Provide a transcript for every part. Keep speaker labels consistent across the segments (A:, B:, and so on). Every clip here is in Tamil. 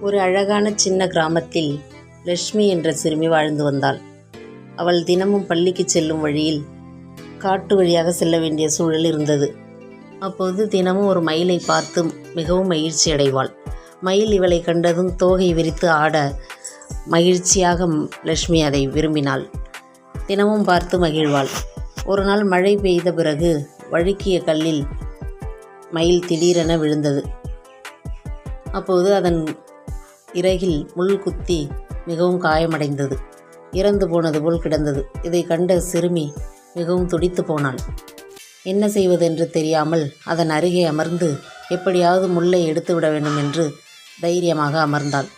A: ஒரு அழகான சின்ன கிராமத்தில் லட்சுமி என்ற சிறுமி வாழ்ந்து வந்தாள். அவள் தினமும் பள்ளிக்கு செல்லும் வழியில் காட்டு வழியாக செல்ல வேண்டிய சூழல் இருந்தது. அப்போது தினமும் ஒரு மயிலை பார்த்து மிகவும் மகிழ்ச்சி அடைவாள். மயில் இவளை கண்டதும் தோகை விரித்து ஆட மகிழ்ச்சியாக லட்சுமி அதை விரும்பினாள். தினமும் பார்த்து மகிழ்வாள். ஒரு நாள் மழை பெய்த பிறகு வழுக்கிய கல்லில் மயில் திடீரென விழுந்தது. அப்போது அதன் இறகில் முள் குத்தி மிகவும் காயமடைந்தது. இறந்து போனது போல் கிடந்தது. இதை கண்ட சிறுமி மிகவும் துடித்து போனாள். என்ன செய்வதென்று தெரியாமல் அதன் அருகே அமர்ந்து எப்படியாவது முல்லை எடுத்து விட வேண்டும் என்று தைரியமாக அமர்ந்தாள்.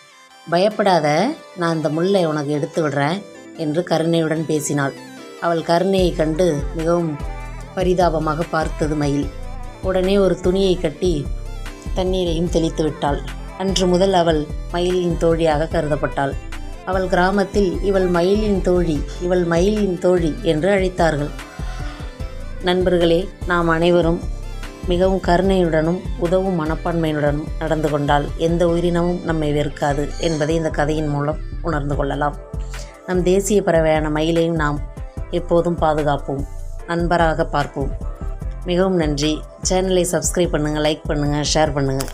A: பயப்படாத நான் இந்த முல்லை உனக்கு எடுத்து விடுறேன் என்று கருணையுடன் பேசினாள். அவள் கருணையை கண்டு மிகவும் பரிதாபமாக பார்த்தது மயில். உடனே ஒரு துணியை கட்டி தண்ணீரையும் தெளித்து விட்டாள். அன்று முதல் அவள் மயிலின் தோழியாக கருதப்பட்டாள். அவள் கிராமத்தில் இவள் மயிலின் தோழி இவள் மயிலின் தோழி என்று அழைத்தார்கள். நண்பர்களே நாம் அனைவரும் மிகவும் கருணையுடனும் உதவும் மனப்பான்மையுடனும் நடந்து கொண்டால் எந்த உயிரினமும் நம்மை வெறுக்காது என்பதை இந்த கதையின் மூலம் உணர்ந்து கொள்ளலாம். நம் தேசிய பறவையான மயிலையும் நாம் எப்போதும் பாதுகாப்போம் நண்பராக பார்ப்போம். மிகவும் நன்றி. சேனலை சப்ஸ்கிரைப் பண்ணுங்கள் லைக் பண்ணுங்கள் ஷேர் பண்ணுங்கள்